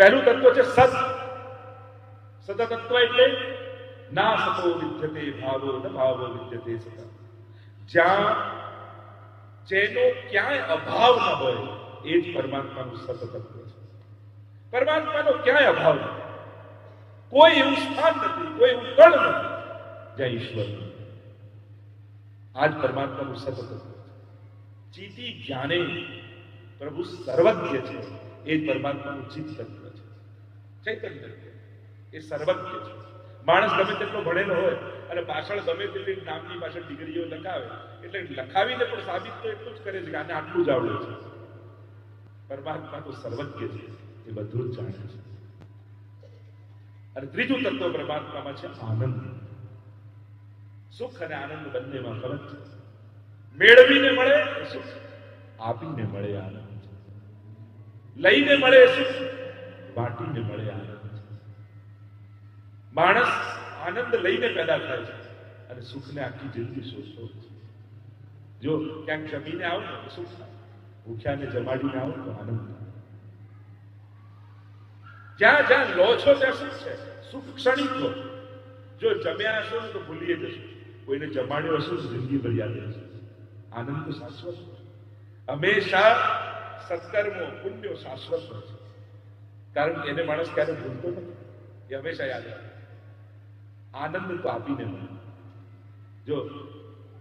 પહેલું તત્વ છે સત સત તત્વ એટલે ના સતો વિદ્યતે, ભાવો ન ભાવો વિદ્યતે સત જ્યાં જેનો ક્યાંય અભાવ ન હોય, એ જ પરમાત્માનું સત તત્વ છે. પરમાત્માનો ક્યાંય અભાવ નથી કોઈ એવું સ્થાન નથી, કોઈ એવું કણ નથી, જ્યાં ઈશ્વર આજ પરમાત્માનું સત તત્વ ચીતી જ્ઞાને પ્રભુ સર્વજ્ઞ છે, એ જ પરમાત્માનું ચિત્ત તત્વ ચૈતન્ય એ સર્વજ્ઞ છે. માણસ ગમે તેટલો ભણેલો હોય અને પાછળ ગમે તેટલી નામની પાછળ ડિગ્રીઓ લખાવે, એટલે લખાવીને પણ સાબિત તો એટલું જ કરે છે કે આને આટલું જ આવડે છે. પરમાત્મા તો સર્વજ્ઞ છે. એ બધું જ જાણે છે. અને ત્રીજું તત્વ પરમાત્મામાં છે આનંદ. સુખ અને આનંદ બંનેમાં ફરક છે. મેળવીને મળે સુખ, આપીને મળે આનંદ. લઈને મળે સુખ વાટીને મળે આનંદ માણસ આનંદ લઈને પેદા થાય છે અને સુખને આખી જિંદગી શોધતો જો ક્યાંક જમીને આવો તો સુખ ભૂખ્યાને જમાડીને આવો તો આનંદ જ્યાં જ્યાં લો છો ત્યાં સુખ છે. સુખ ક્ષણિક લો. જો જમ્યા હશો તો ભૂલીએ જશો. કોઈને જમાડ્યો હશો તો જિંદગી ભર યાદ રહેશે. આનંદ તો શાશ્વત હંમેશા સત્કર્મો પુણ્યો શાશ્વત છે. કારણ કે એને માણસ ક્યારે ભૂલતો નથી. એ હંમેશા યાદ રાખે. આનંદ તો આપીને મળે. જો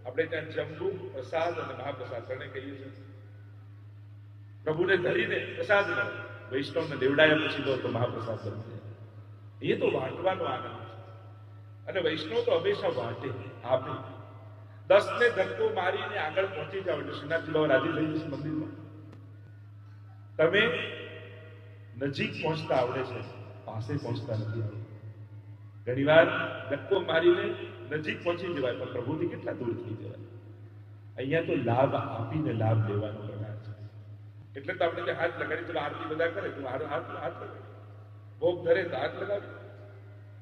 આપણે ત્યાં જમવું, પ્રસાદ અને મહાપ્રસાદ ત્રણે કહીએ છીએ. પ્રભુને ધરીને પ્રસાદ મળે વૈષ્ણવને દેવડાયા પછી તો મહાપ્રસાદ બનશે એ તો વાંટવાનો આનંદ છે. અને વૈષ્ણવ તો હંમેશા વાંટે, આપે. દસ ને ધક્કો મારીને આગળ પહોંચી જાવ એટલે શ્રીનાથજી બાબા રાજી થઈ જશે મંદિરમાં. તમે નજીક પહોંચતા આવડે છે. પાસે પહોંચતા નથી આવડતું ઘણીવાર ધક્કો મારીને નજીક પહોંચી જવાય પણ પ્રભુથી કેટલા દૂર થઈ જવાય? અહીંયા તો લાભ આપીને લાભ લેવાનો પ્રકાર છે. એટલે તો આપણે હાથ લગાડી ચલો આરતી બધા કરે તો હાથ હાથ હાથ લગાડી. ભોગ ધરે તો હાથ લગાવી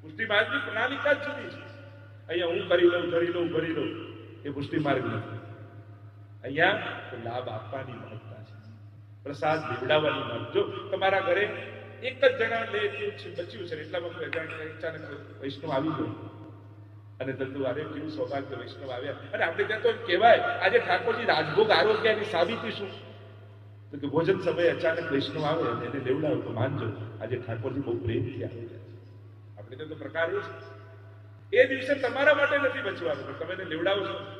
પુષ્ટિ માર્ગની પ્રણાલિકા જ જુદી છે? અહીંયા હું કરી લઉં કરી લઉં ભરી લઉં એ પુષ્ટિ માર્ગ નથી. અહીંયા તો લાભ આપવાની છે પ્રસાદ લેવડાવવાની મહત્તા જો તમારા ઘરે એક જ જણા લે એટલું છે, બચ્યું છે, એટલા કોઈ અજાણ વૈષ્ણવ આવી ગયો. અને ધંધુ આરે કેવું સૌભાગ્ય વૈષ્ણવ આવ્યા. અને આપણે ત્યાં તો કહેવાય, આજે ઠાકોરજી રાજભોગ આરોગ્યની સાબિતી શું? તો કે ભોજન સમયે અચાનક વૈષ્ણવ આવે અને એને લેવડાવે તો માનજો, આજે ઠાકોરજી બહુ પ્રેમથી આવી. ગયા છે આપણે ત્યાં તો પ્રકાર એ દિવસે તમારા માટે નથી બચવાનું, પણ તમે લેવડાવો છો.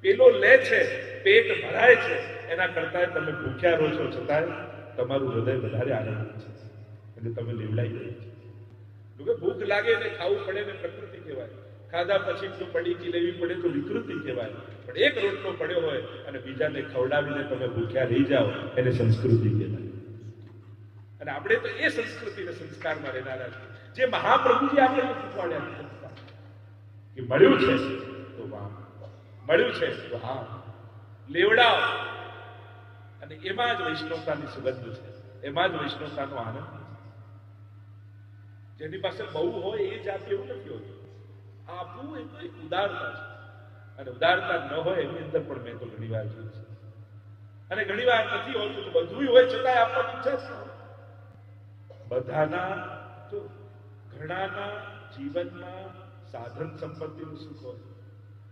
પેલો લે છે, પેટ ભરાય છે, એના કરતા તમે ભૂખ્યા રહો છો. છતાંય તમારું હૃદય વધારે આનંદ છે. એટલે તમે લેવડાઈ દે છે. કે ભૂખ લાગે ને ખાવું પડે ને પ્રકૃતિ કહેવાય. ખાધા પછી જો પડીકી લેવી પડે તો વિકૃતિ કહેવાય. પણ એક રોટલો પડ્યો હોય અને બીજાને ખવડાવીને તમે ભૂખ્યા રહી જાઓ, એને સંસ્કૃતિ કહેવાય. અને આપણે તો એ સંસ્કૃતિને સંસ્કારમાં રહેનારા છે જે મહાપ્રભુજી આપણે શીખવાડ્યા. કે મળ્યું છે. મળ્યું છે. તો હા. લેવડાવ. અને એમાં જ વૈષ્ણવતાની સુગંધ છે. એમાં જ વૈષ્ણવતાનો આનંદ છે. જેની પાસે બહુ હોય એ જ આપે એવું નથી હોતું. આપવું એ તો એક ઉદારતા છે. અને ઉદારતા ન હોય એની અંદર પણ મેં તો ઘણી વાર જોયું છે. અને ઘણી વાર નથી હોતું તો બધું હોય છતાંય આપવાની ઈચ્છા જ બધાના જો ઘણાના જીવનમાં સાધન સંપત્તિનું સુખ હોય.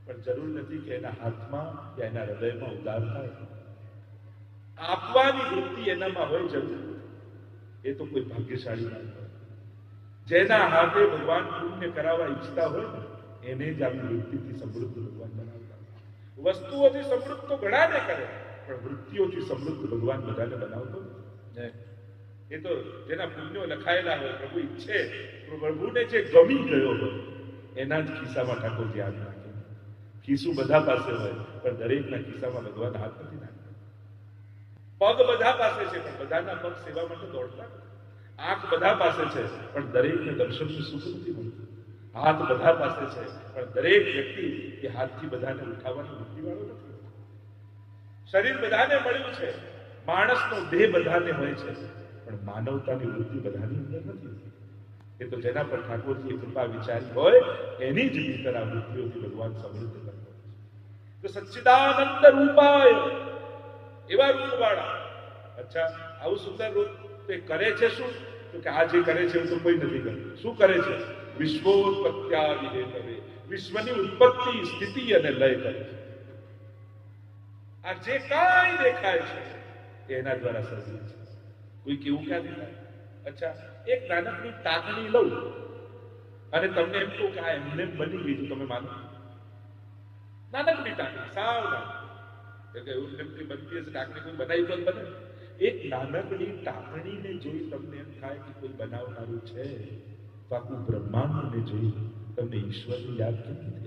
પણ જરૂર નથી કે એના હાથમાં કે એના હૃદયમાં ઉદાર થાય. આપવાની વૃત્તિ એનામાં હોય જરૂર. એ તો કોઈ ભાગ્યશાળી ના હોય. જેના હાથે ભગવાન પુણ્ય કરાવવા ઈચ્છતા હોય એને જ આપણી વૃત્તિથી સમૃદ્ધ ભગવાન બનાવતા વસ્તુઓથી સમૃદ્ધ તો ઘણાને કરે પણ વૃત્તિઓથી સમૃદ્ધ ભગવાન બધાને બનાવતો એ તો જેના પુણ્યો લખાયેલા હોય પ્રભુ ઈચ્છે પ્રભુને જે ગમી ગયો હોય એના જ ખિસ્સામાં ઠાકોરજી હાથ ખિસ્સું બધા પાસે હોય, પણ દરેકના ખિસ્સામાં ભગવાન હાથ નથી નાખતા. પગ બધા પાસે છે, પણ બધાના પગ સેવા માટે દોડતા આંખ બધા પાસે છે, પણ દરેકને દર્શનનું સુખ નથી મળતું. હાથ બધા પાસે છે, પણ દરેક વ્યક્તિ એ હાથથી બધાને ઉઠાવવાની વૃત્તિવાળો નથી. શરીર બધાને મળ્યું છે, માણસનો દેહ બધાને હોય છે, પણ માનવતાની વૃત્તિ બધાની અંદર નથી. એ તો જેના પર ઠાકોરજી કૃપા વિચારી હોય, એની જ ભીતર આ વૃત્તિઓથી ભગવાન સમૃદ્ધ કરતો તો સચ્ચિદાનંદ રૂપાય, એવા રૂપવાળા. અચ્છા, આવું સુંદર રૂપ તો એ કરે છે શું? તો કે આ જે કરે છે તો કોઈ નથી કરતું શું કરે છે? વિશ્વોત્પત્ત્યાદિ કરે. વિશ્વની ઉત્પત્તિ, સ્થિતિ અને લય કરે છે. આ જે કાંઈ દેખાય છે એના દ્વારા સર્જન છે. કોઈ કેવું ક્યાં દેખાય? અચ્છા, એક નાનકડી ટાંકણી લઉં અને તમને એમ કહું કે આ એમને બની ગઈ તમે માનો. નાનકડી ટાંકણી સાવ નાની એટલે કે એવું એમથી બનતી હશે, ટાંકણી કોઈ બનાવી પણ બને. એક નાનકડી ટાંકણીને જોઈ તમને એમ થાય કે કોઈ બનાવનારું છે. તો આખું બ્રહ્માંડને જોઈ તમને ઈશ્વરની યાદ કેમ નથી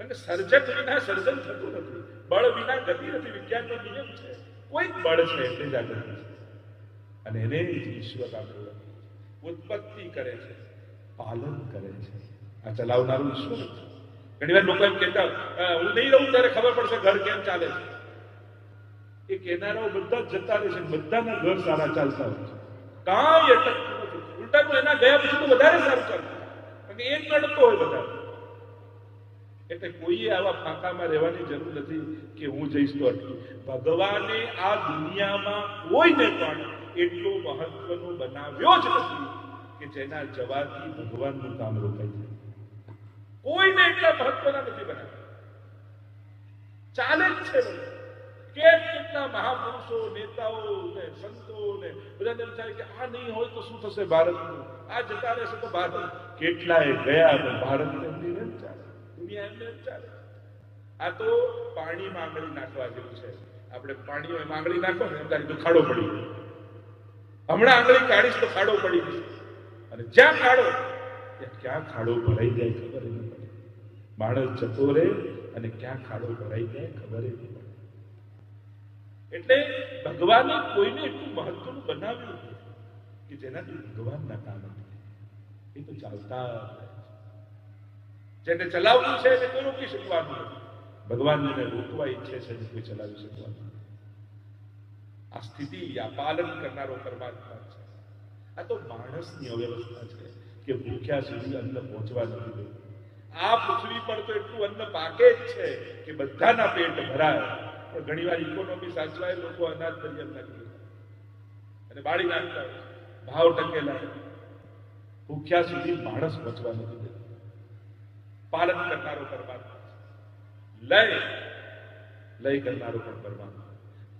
કારણ કે સર્જક વિના, સર્જન થતું નથી. બળ વિના ગતિ નથી, વિજ્ઞાનનો નિયમ છે. કોઈ બળ છે, એટલે જ છે. અને એને જ ઈશ્વર આપણે ઉત્પત્તિ કરે છે. પાલન કરે છે. આ ચલાવનારું ઈશ્વર છે. ઘણી વાર લોકો એમ કહેતા "અ, હું નહીં રહું ત્યારે ખબર પડશે ઘર કેમ ચાલે છે. એ કહેનારાઓ બધા જતા રહે છે બધાના ઘર સારા ચાલતા હોય છે. કાંઈ અટકતું નથી. ઉલટાનું એના ગયા પછી તો વધારે સારું ચાલતું કારણ એ જ નડતો હોય બધા એટલે કોઈએ આવા ફાંકામાં રહેવાની જરૂર નથી કે હું જઈશ તો અટકી ભગવાને આ દુનિયામાં કોઈને પણ એટલો મહત્વનું બનાવ્યો જ નથી કે જેના જવાથી ભગવાનનું કામ રોકાઈ જાય. કોઈને એટલા મહત્વના નથી બનાવ્યા. ચાલે જ છે કે આ નહીં હોય તો શું થશે ભારતનું? આ જતા રહેશે તો ભારત. કેટલાય ગયા ભારત દુનિયા એમને એમ આ તો પાણીમાં આંગળી નાખવા જેવું છે. આપણે પાણીમાં માંગણી નાખો ને એમ પડી હમણાં આંગળી કાઢીશ તો ખાડો પડી ગઈ અને જ્યાં ખાડો ક્યાં ખાડો ભરાઈ જાય ખબર ન પડે. માણસ જતો રહે અને ક્યાં ખાડો ભરાઈ જાય ખબર ન પડે. એટલે ભગવાને કોઈને એટલું મહત્વનું બનાવ્યું કે જેનાથી ભગવાનના કામ એ તો ચાલતા જેને ચલાવવું છે એને કોઈ રોકી શકવાનું ભગવાન જેને રોકવા ઈચ્છે છે એને કોઈ ચલાવી શકવાનું આ સ્થિતિ આ પાલન કરનારો પરમાત્મા છે. આ તો માણસની અવ્યવસ્થા છે કે ભૂખ્યા સુધી અન્ન પહોંચવા નથી દેતું. આ પૃથ્વી પર તો એટલું અન્ન પાકે જ છે કે બધાના પેટ ભરાય. પણ ઘણીવાર ઇકોનોમી સાચવાય, લોકો અનાજ દરિયમ નાખી અને બાળી નાખતા ભાવ ટકેલા ભૂખ્યા સુધી માણસ પહોંચવા નથી દેતું. પાલન કરનારો પરમાત્મા. લય. લય કરનારો પણ પરમાત્મા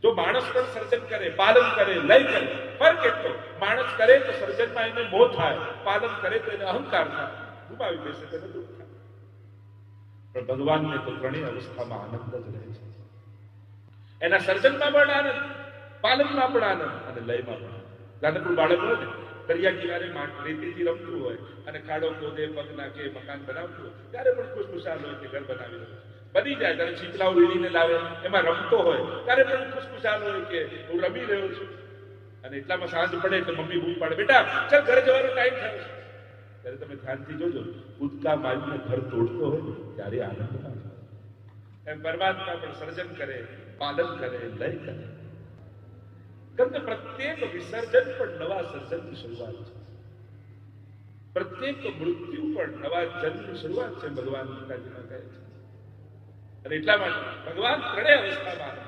જો માણસ પણ સર્જન કરે, પાલન કરે, લય કરે, ફરક એટલો, માણસ કરે તો સર્જનમાં એને મોહ થાય, પાલન કરે તો એને અહંકાર થાય. ગુમાવી બેસે તેને દુઃખ થાય પણ ભગવાનને તો ત્રણેય અવસ્થામાં આનંદ જ રહે છે. એના સર્જનમાં પણ આનંદ, પાલનમાં પણ આનંદ અને લયમાં પણ નાનકડું બાળક હોય ને, દરિયા કિનારે રેતીથી રમતું હોય અને ખાડો ખોદે પગ નાખે મકાન બનાવતું હોય, ત્યારે પણ ખુશખુશાલ હોય કે ઘર બનાવી રહ્યું છે. બની જાય ત્યારે છીપલાઓ વીણીને લાવે. એમાં રમતો હોય. ત્યારે પણ ખુશખુશાલ હોય કે હું રમી રહ્યો છું. અને એટલામાં સાંજ પડે એટલે મમ્મી બૂમ પાડે. બેટા, ચાલ ઘરે જવાનો ટાઈમ થયો. ત્યારે તમે ધ્યાનથી જોજો કૂદકા મારીને ઘર તોડતો હોય ત્યારે આનંદ એમ પરમાત્મા પણ સર્જન કરે, પાલન કરે, લય કરે. કારણ કે પ્રત્યેક વિસર્જન પણ નવા સર્જનની શરૂઆત છે. પ્રત્યેક મૃત્યુ પણ નવા જન્મની શરૂઆત છે, ભગવાન ગીતાજીમાં કહે છે. અને એટલા માટે ભગવાન ત્રણેય અવસ્થામાં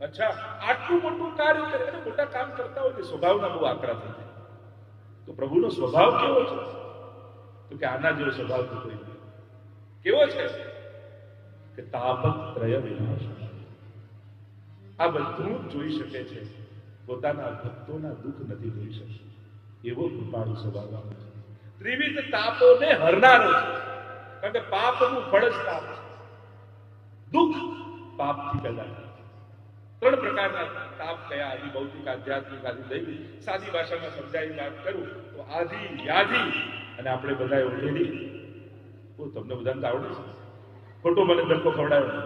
અચ્છા, આટલું મોટું કાર્ય કરે અને મોટા કામ કરતા હોય કે સ્વભાવના બહુ આકરા થઈ જાય. તો પ્રભુનો સ્વભાવ કેવો છે? તો કે આના જેવો સ્વભાવ તો કોઈ કેવો છે? કે તાપક ત્રય વિનાશ. આ બધું જોઈ શકે છે. પોતાના ભક્તોના દુઃખ નથી જોઈ શકતો એવો કૃપાળુ સ્વભાવ ત્રિવિધ તાપોને હરનારો છે. કારણ કે પાપનું ફળ જ તાપ દુઃખ પાપથી પેદા થાય ત્રણ પ્રકારના તાપ કયા આદિ, ભૌતિક, આધ્યાત્મિક, આદિ દૈવી સાદી ભાષામાં સમજાવી વાત કરું તો આદિ વ્યાધિ અને આપણે બધા ઓળખેલી ઓ તમને બધાને તો આવડે છે. ખોટો મને ધક્કો ખવડાવ્યો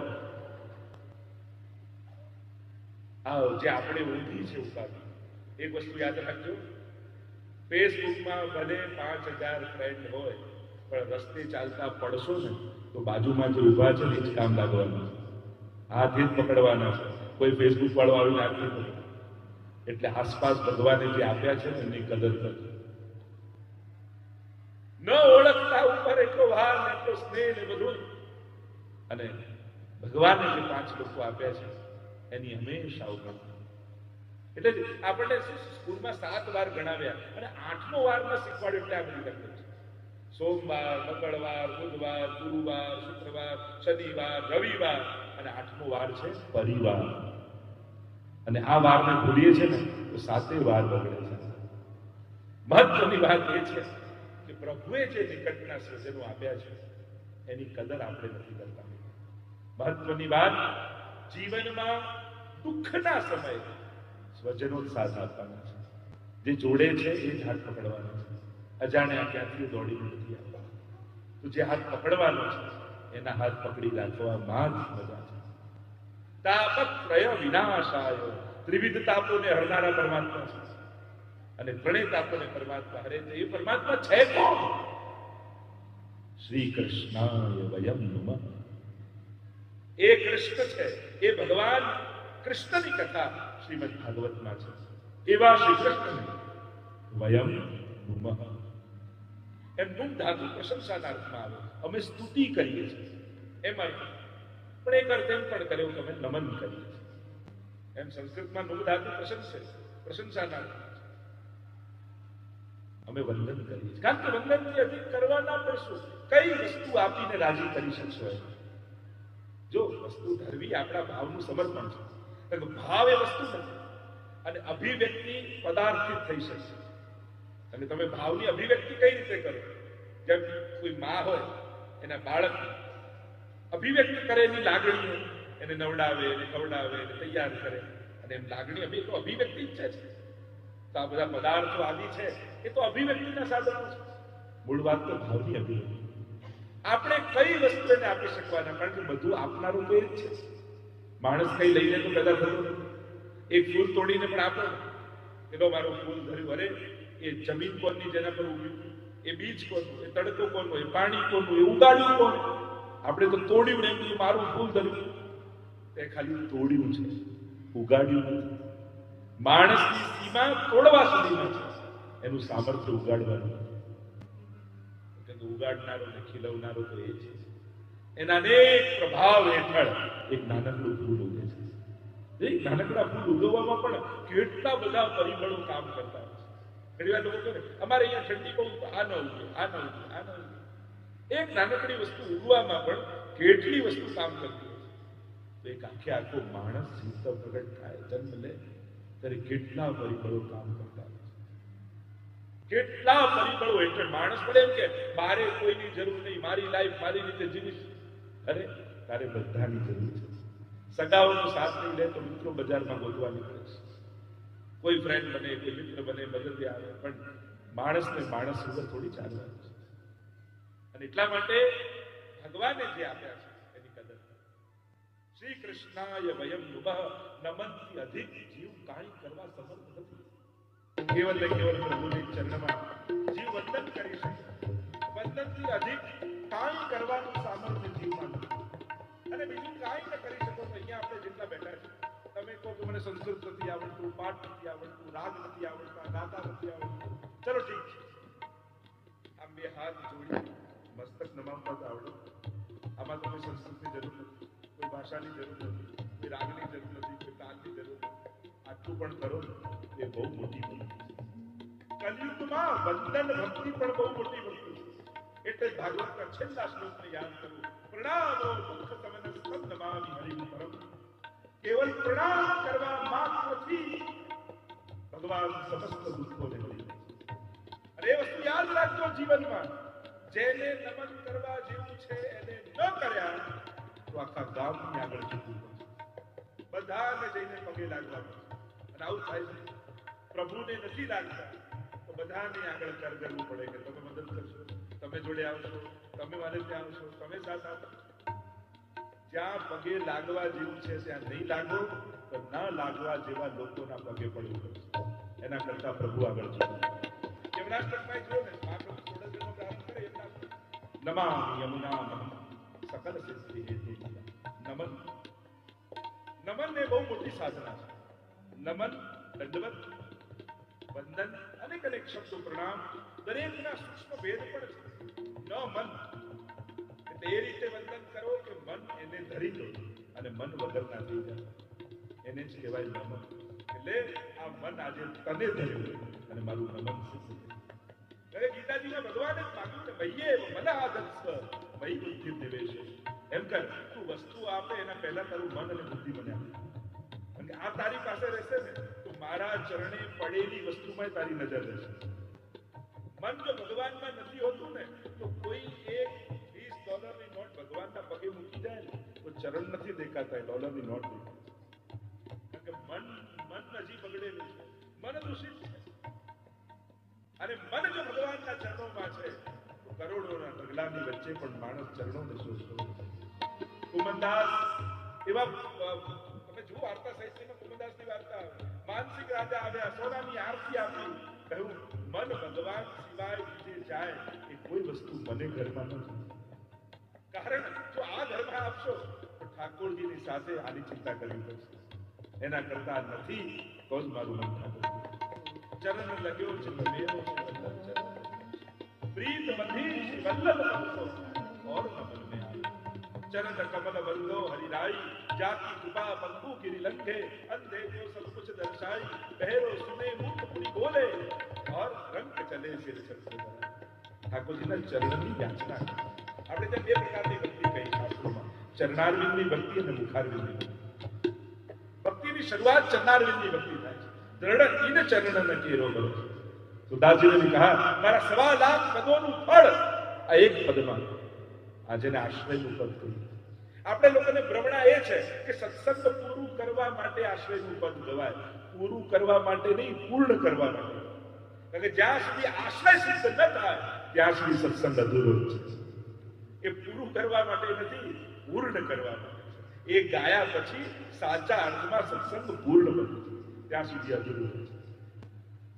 આ જે આપણે ઊંધી છે ઉપાધિ, એક વસ્તુ યાદ રાખજો. ફેસબુકમાં ભલે પાંચ હજાર ફ્રેન્ડ હોય પણ રસ્તે ચાલતા પડશો ને, તો બાજુમાં જે ઊભા છે એ જ કામ લાગવાનું હાથે જ પકડવાના છે. કોઈ ફેસબુક વાળો આવી આપી એટલે આસપાસ ભગવાને જે આપ્યા છે ને, એની કદર કરજો. ન ઓળખતા ઉપર એટલો વાર ને એટલો સ્નેહ ને બધું. અને ભગવાને જે પાંચ લોકો આપ્યા છે, એની હંમેશા ઉપર એટલે આપણે આપણને સ્કૂલમાં સાત વાર ગણાવ્યા, અને આઠમો વારમાં શીખવાડ્યું, એટલે આ બધી છે. સોમવાર, મંગળવાર, બુધવાર, ગુરુવાર, શુક્રવાર, શનિવાર, રવિવાર અને આઠમો વાર છે પરિવાર. અને આ વારને ભૂલીએ છે ને, તો સાતે વાર બગડે છે. મહત્વની વાત એ છે કે પ્રભુએ જે નિકટના સર્જનો આપ્યા છે, એની કદર આપણે નથી કરતા. મહત્વની વાત, જીવનમાં દુઃખના સમયે સ્વજનો સાથ આપવાના છે. જે જોડે છે એ જ હાથ પકડવાનો છે. અજાણ્યા ક્યાંથી દોડી નથી આવતા તો જે હાથ પકડવાનો છે, એના હાથ પકડી રાખવામાં જ મજા છે. તાપત્રય વિનાશાયો, ત્રિવિધ તાપોને હરનારા પરમાત્મા છે. અને ત્રણેય તાપોને પરમાત્મા હરે છે. એ પરમાત્મા છે કોણ? શ્રી કૃષ્ણાય વયમ નમઃ. એ કૃષ્ણ છે. એ ભગવાન કૃષ્ણની કથા શ્રીમદ ભાગવતમાં છે. એવા શ્રી કૃષ્ણ વયમ નુમઃ. એમ નુમ ધાતુ પ્રશંસાના અર્થમાં આવે. અમે સ્તુતિ કરીએ છીએ. એમ અર્થ પણ એક અર્થ એમ પણ કર્યો કે અમે નમન કરીએ છીએ. એમ સંસ્કૃતમાં નું ધાતુ પ્રશંસે પ્રશંસાના અમે વંદન કરીએ છીએ. કારણ કે વંદનથી અધિક કરવાના પણ શું કઈ વસ્તુ આપીને રાજી કરી શકશો એમ? જો વસ્તુ ધરવી આપણા ભાવનું સમર્પણ છે. ભાવ એ વસ્તુ નથી. અને અભિવ્યક્તિ પદાર્થિત થઈ શકશે. અને તમે ભાવની અભિવ્યક્તિ કઈ રીતે કરો? જેમ કોઈ માં હોય એના બાળક અભિવ્યક્ત કરે એની લાગણીઓ એને નવડાવે એને ખવડાવે એને તૈયાર કરે. અને એમ લાગણી અભિ તો અભિવ્યક્તિ જ છે તો આ બધા પદાર્થો આદિ છે એ તો અભિવ્યક્તિના સાધનો છે. મૂળ વાત તો ભાવની અભિવ્યક્તિ. આપણે કઈ વસ્તુને આપી શકવાના? કારણ કે બધું આપનારું તો એ જ છે. માણસ કઈ લઈને તો પેદા નથી. એક ફૂલ તોડીને પણ આપો. એનો મારો મારું ફૂલ ધર્યું અરે એ જમીન કોની જેના પર ઉગ્યું? એ બીજ કોનું એ તડકો કોનો એ પાણી કોનું એ ઉગાડ્યું કોણ? આપણે તો તોડ્યું ને એમ મારું ફૂલ ધર્યું તે ખાલી તોડ્યું છે. ઉગાડ્યું નથી. માણસની સીમા તોડવા સુધીમાં છે. એનું સામર્થ્ય ઉગાડવાનું ઉગાડનારો ને ખીલવનારો તો એ છે. એના અનેક પ્રભાવ હેઠળ એક નાનકડું ફૂલ ઉગે છે. એક નાનકડા ફૂલ ઉગવવામાં પણ કેટલા બધા પરિબળો કામ કરતા અમારે અહીંયા ઠંડી બહુ આ ન ઉગે, આ ન ઉગે, આ ન એક નાનકડી વસ્તુ ઉડવામાં પણ કેટલી વસ્તુ કામ કરતી હોય તો એક આખે આખો માણસ જીવતો પ્રગટ થાય, જન્મ લે, ત્યારે કેટલા પરિબળો કામ કરતા હોય કેટલા પરિબળો હેઠળ માણસ પડે એમ કે, મારે કોઈની જરૂર નહીં, મારી લાઈફ મારી રીતે જીવીશ. અરે, તારે બધાની જરૂર છે. સગાઓનો સાથ નહીં લે તો મિત્રો બજારમાં ગોતવા નીકળે છે. કોઈ ફ્રેન્ડ બને, કોઈ મિત્ર બને મદદે આવે, પણ માણસને માણસ વગર થોડી ચાલવાનું છે. અને એટલા માટે ભગવાને જે આપ્યા છે, એની કદર. શ્રી કૃષ્ણાય વયમ નુમઃ નમનથી અધિક જીવ કાંઈ કરવા સમર્થ નથી. કેવલ ને કેવલ પ્રભુની ચરણમાં જીવ વંદન કરી શકે. વંદનથી અધિક કાંઈ કરવાનું સામર્થ્ય જીવમાં અને બીજું કાંઈ ન કરી શકો તો અહીંયા આપણે જેટલા બેઠા છે તમે કહો કે મને સંસ્કૃત નથી આવડતું, પાઠ નથી આવડતું, રાગ નથી આવડતા ગાતા નથી આવડતું. ચલો ઠીક છે. આમ બે હાથ જોડી મસ્તક નમાવતા જ આવડે. આમાં તો કોઈ સંસ્કૃતની જરૂર નથી, કોઈ ભાષાની જરૂર નથી, કોઈ રાગની જરૂર નથી, કોઈ તાલની જરૂર નથી. આટલું પણ કરો, એ બહુ મોટી ભક્તિ કલયુગમાં વંદન ભક્તિ પણ બહુ મોટી ભક્તિ છે. એટલે ભાગવતના છેલ્લા શ્લોકને યાદ કરવું પ્રણામો દુઃખ સમન સ્કંદ નમામિ હરિ પરમ. કેવલ પ્રણામ કરવા માત્રથી ભગવાન સમસ્ત દુઃખોને અને એ વસ્તુ યાદ રાખજો જીવનમાં જેને નમન કરવા જેવું છે એને ન કર્યા તો આખા ગામની આગળ જતું બધાને જઈને પગે લાગવા અને આવું થાય છે પ્રભુને નથી લાગતા તો બધાને આગળ કર કરવું પડે કે તમે મદદ કરશો, તમે જોડે આવશો, તમે મારે ત્યાં આવશો, તમે સાથ આપો જ્યાં પગે લાગવા જેવું છે, ત્યાં નહીં લાગો, તો ન લાગવા જેવા લોકોના પગે પડવું એના કરતા પ્રભુ આગળ જવું યમુનાષ્ટકમાં જો ને મહાપ્રભુ થોડા નમામિ યમુના સકલ હેતુ નમન નમન એ બહુ મોટી સાધના છે. નમન દંડવત, વંદન, અનેક અનેક શબ્દો, પ્રણામ. દરેકના સૂક્ષ્મ ભેદ પણ છે. ન મન એટલે એ રીતે વંદન કરો કે મન એને ધરી લો અને મન વગરના થઈ જાય. એને જ કહેવાય નમન. એટલે આ મન આજે તને ધર્યું અને મારું નમન શું હવે ગીતાજીમાં ભગવાને માગ્યું કે ભાઈએ મને આદર્શ મય બુદ્ધિ નિવેશ એમ કર, તું વસ્તુ આપે એના પહેલા તારું મન અને બુદ્ધિ મને આપે. આ તારી પાસે રહેશે ને, તો મારા ચરણે પડેલી વસ્તુમાં તારી નજર રહેશે. મન જો ભગવાનમાં નથી હોતું ને, તો કોઈ ભગવાનના પગે મૂકી જાય ને, તો ચરણ નથી દેખાતા ડોલરની નોટ દેખાય કે મન મન હજી બગડેલું છે. મન દૂષિત છે. અને મન જો ભગવાનના ચરણોમાં છે, તો કરોડોના ઢગલાની વચ્ચે પણ માણસ ચરણોને શોધતો કુમનદાસ, એવા તમે જુઓ વાર્તા સાહિત્યમાં કુમનદાસની વાર્તા માનસિક રાજા આવ્યા, સોનાની આરતી આપી. કહ્યું, મન ભગવાન સિવાય બીજે જાય એ કોઈ વસ્તુ મને ઘરમાં નથી. કારણ જો આ ઘરમાં આપશો તો ઠાકોરજીની સાથે આની ચિંતા કરવી પડશે એના કરતા નથી તો જ મારું મન ઠાકોર ચરણ લગ્યો છે મેરો વલ્લભ ચરણ પ્રીત મધી વલ્લભ બંધો और कमल में आई चरण कमल बंधो हरिराई जाति कृपा बंधु गिरि लंघे अंधे को सब कुछ दर्शाई बहरो सुने मूक मुनि बोले और रंग चले सिर छत्र ઠાકોરજીના ચરણની યાચના કરી. આપણે ત્યાં બે પ્રકારની ભક્તિ કહી શાસ્ત્રોમાં ચરણારવિંદની ભક્તિ અને મુખારવિંદની ભક્તિ. ભક્તિની શરૂઆત ચરણારવિંદની ભક્તિ થાય છે. દ્રઢ ઈન ચરણ ન કેરો બરો તો દાસજીને કહા, મારા સવા લાખ પદોનું ફળ આ એક પદમાં. આજેને જેને આશ્રયનું પદ કહ્યું આપણે લોકોને ભ્રમણા એ છે કે સત્સંગ પૂરું કરવા માટે આશ્રયનું પદ ગવાય પૂરું કરવા માટે નહીં, પૂર્ણ કરવા માટે. કારણ કે જ્યાં સુધી આશ્રય સિદ્ધ ન થાય, ત્યાં સુધી સત્સંગ અધૂરો છે. એ પૂરું કરવા માટે નથી, પૂર્ણ કરવા માટે. એ ગાયા પછી સાચા અર્થમાં સત્સંગ પૂર્ણ બને. ત્યાં સુધી અધૂરું હોય.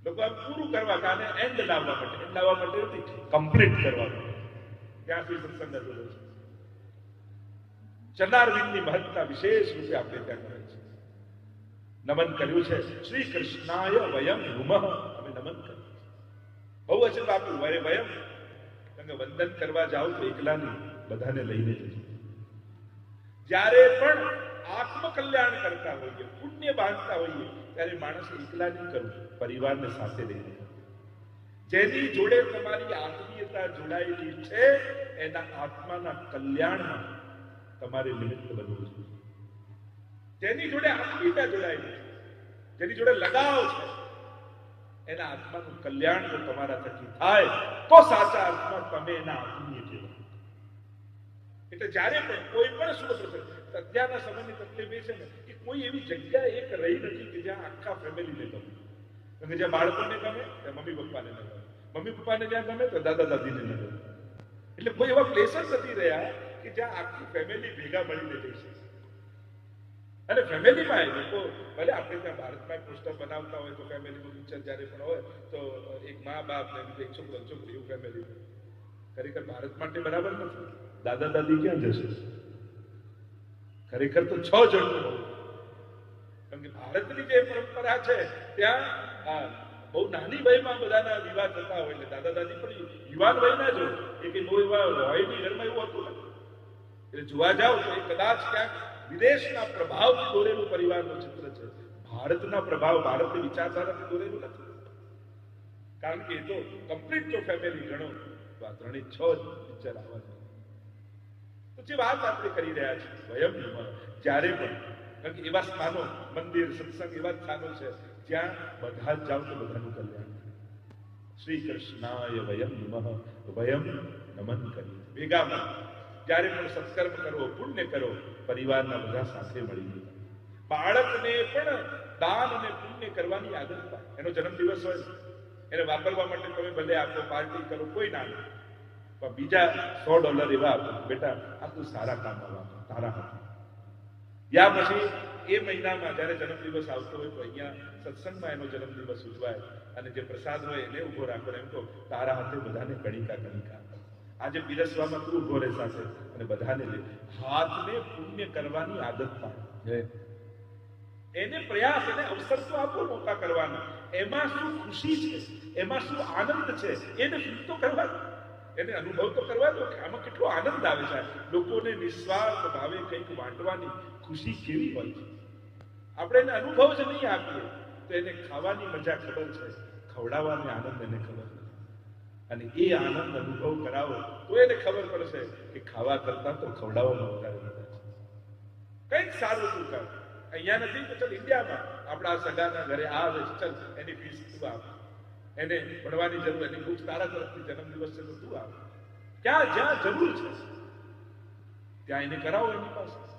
લોકો પૂરું કરવા કાને એન્ડ લાવવા માટે એન્ડ લાવવા માટે નથી કમ્પ્લીટ કરવા માટે. ત્યાં સુધી સત્સંગ અધૂરો છે ચરણારવિંદની મહત્તા વિશેષ રૂપે આપણે ત્યાં કરે છે નમન કર્યું છે. શ્રી કૃષ્ણાય વયમ નુમઃ. અમે નમન કર્યું બહુ વચન આપ્યું વય વયમ. કારણ કે વંદન કરવા જાઓ તો એકલા નહીં બધાને લઈને જજો. જ્યારે પણ આત્મકલ્યાણ કરતા હોઈએ, પુણ્ય બાંધતા હોઈએ, ત્યારે માણસે એકલા નહીં કરવું, પરિવારને સાથે લઈને જેની જોડે તમારી આત્મીયતા જોડાયેલી છે, એના આત્માના કલ્યાણમાં તમારે નિમિત્ત બનવું જોઈએ. જેની જોડે આત્મીયતા જોડાયેલી છે, જેની જોડે લગાવ છે એના આત્માનું કલ્યાણ જો તમારા થકી થાય, તો સાચા અર્થમાં તમે એના આત્મીય જેવા એટલે જ્યારે પણ કોઈ પણ શું થશે અત્યારના સમયની તકલીફ એ છે ને, કે કોઈ એવી જગ્યા એક રહી નથી કે જ્યાં આખા ફેમિલીને ગમે. અને જ્યાં બાળકોને ગમે, ત્યાં મમ્મી પપ્પાને ગમે. મમ્મી પપ્પાને જ્યાં ગમે, તો દાદા દાદીને ગમે. એટલે કોઈ એવા પ્લેસ જ નથી રહ્યા કે જ્યાં આખી ફેમિલી ભેગા મળીને જઈ શકે અને ફેમિલીમાં લોકો, ભલે આપણે ત્યાં ભારતમાં પુસ્તક બનાવતા હોય તો ફેમિલીનું પિક્ચર જ્યારે પણ હોય તો એક મા બાપ ને એક છોકરો ને છોકરી, એવું ફેમિલી ખરેખર ભારત માટે બરાબર નથી. દાદા દાદી ક્યાં જશે? ખરેખર તો છ હોવું કારણ કે ભારતની જે પરંપરા છે, ત્યાં બહુ નાની વયમાં બધાના વિવાહ થતા હોય એટલે દાદા દાદી પણ યુવાન વય ના જો એ કે બહુ એવા રોયની ઘરમાં એવું હતું એટલે જોવા જાવ તો એ કદાચ ક્યાંક વિદેશના પ્રભાવથી દોરેલું પરિવારનું ચિત્ર છે. ભારતના પ્રભાવ ભારતની વિચારધારાથી દોરેલું નથી. કારણ કે એ તો કમ્પ્લીટ જો ફેમિલી ગણો, તો આ ત્રણે છ જ પિક્ચર આવવા જોઈએ તો વાત આપણે કરી રહ્યા છીએ નમઃ જ્યારે પણ, કારણ કે એવા સ્થાનો, મંદિર, સત્સંગ એવા સ્થાનો છે, જ્યાં બધા જ જાઓ તો બધાનું કલ્યાણ શ્રી કૃષ્ણાય વયમ નમઃ, વયમ નમન કરી ભેગા જ્યારે પણ સત્કર્મ કરવો પુણ્ય કરો પરિવારના બધા સાથે મળીને બાળકને પણ દાન અને પુણ્ય કરવાની આદત એનો જન્મદિવસ હોય. એને વાપરવા માટે તમે ભલે આપો પાર્ટી કરો, કોઈ ના પણ બીજા સો ડોલર એવા આપો. બેટા, આ તું સારા કામ વાપર તારા હાથે યા પછી એ મહિનામાં જ્યારે જન્મદિવસ આવતો હોય તો અહીંયા સત્સંગમાં એનો જન્મદિવસ ઉજવાય અને જે પ્રસાદ હોય એને ઊભો રાખો એમ કહો, તારા હાથે બધાને કણિકા કણિકા આજે પીરસવામાં તું ઊભો રહેશે અને બધાને લે. હાથને પુણ્ય કરવાની આદત પણ એને પ્રયાસ એને અવસર તો આપો મોકા કરવાના. એમાં શું ખુશી છે? એમાં શું આનંદ છે? એને ફીલ તો કરવા. એને અનુભવ તો કરવા દો કે આમાં કેટલો આનંદ આવે છે. લોકોને નિસ્વાર્થ ભાવે કંઈક વાંટવાની ખુશી કેવી હોય છે? આપણે એને અનુભવ જ નહીં આપીએ તો એને ખાવાની મજા ખબર છે. ખવડાવવાની આનંદ એને ખબર નથી. અને એ આનંદ અનુભવ કરાવો, તો એને ખબર પડશે કે ખાવા કરતા તો ખવડાવવામાં વધારે કંઈક સારું તું કર. અહીંયા નથી તો ચાલ ઇન્ડિયામાં. આપણા સગાના ઘરે આવે, ચાલ, એની ફીસ તું આપ. એને ભણવાની જરૂર એની બુક તારા તરફથી જન્મદિવસ છે તો તું આપ. ક્યાં, જ્યાં જરૂર છે. ત્યાં એને કરાવો એની પાસે.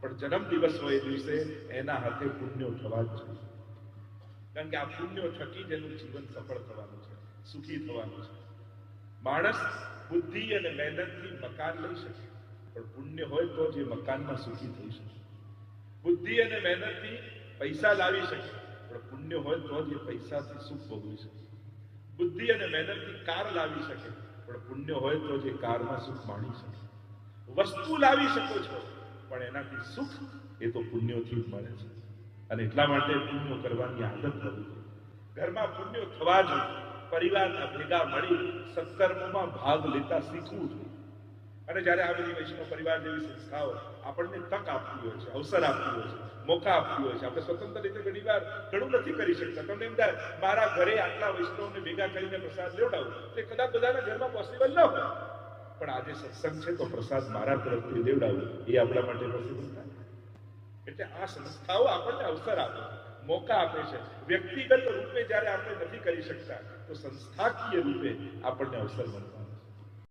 પણ જન્મદિવસ હોય એ દિવસે એના હાથે પુણ્યો થવા જ જોઈએ. કારણ કે આ પુણ્યો થકી જ એનું જીવન સફળ થવાનું છે, સુખી થવાનું છે. માણસ બુદ્ધિ અને મહેનતથી મકાન લઈ શકે. પણ પુણ્ય હોય તો જે મકાનમાં સુખી થઈ શકે. બુદ્ધિ અને મહેનતથી પૈસા લાવી શકે. પણ પુણ્ય હોય તો જે પૈસાથી સુખ ભોગવી શકે. બુદ્ધિ અને મહેનતથી કાર લાવી શકે. પણ પુણ્ય હોય તો જે કારમાં સુખ માણી શકે. વસ્તુ લાવી શકો છો, પણ એનાથી સુખ એ તો પુણ્યોથી મળે છે. અને એટલા માટે પુણ્યો કરવાની આદત હોવી ઘરમાં પુણ્યો થવા જોઈએ. પરિવારના ભેગા મળી સત્કર્મમાં ભાગ લેતા શીખવું જોઈએ. અને જ્યારે આ બધી વૈષ્ણવ પરિવાર જેવી સંસ્થાઓ આપણને તક આપતી હોય છે, અવસર આપતી હોય છે, મોકા આપતી હોય છે, આપણે સ્વતંત્ર રીતે ઘણી વાર ઘણું નથી કરી શકતા. તમને એમ થાય, મારા ઘરે આટલા વૈષ્ણવને ભેગા કરીને પ્રસાદ લેવડાવું, તે કદાચ બધાના ઘરમાં પોસિબલ ન હોય. પણ આજે સત્સંગ છે તો પ્રસાદ મારા તરફથી લેવડાવું, એ આપણા માટે પોસિબલ થાય. એટલે આ સંસ્થાઓ આપણને અવસર આપે મોકા આપે છે. વ્યક્તિગત રૂપે જ્યારે આપણે નથી કરી શકતા તો સંસ્થાકીય રૂપે આપણને અવસર મળતા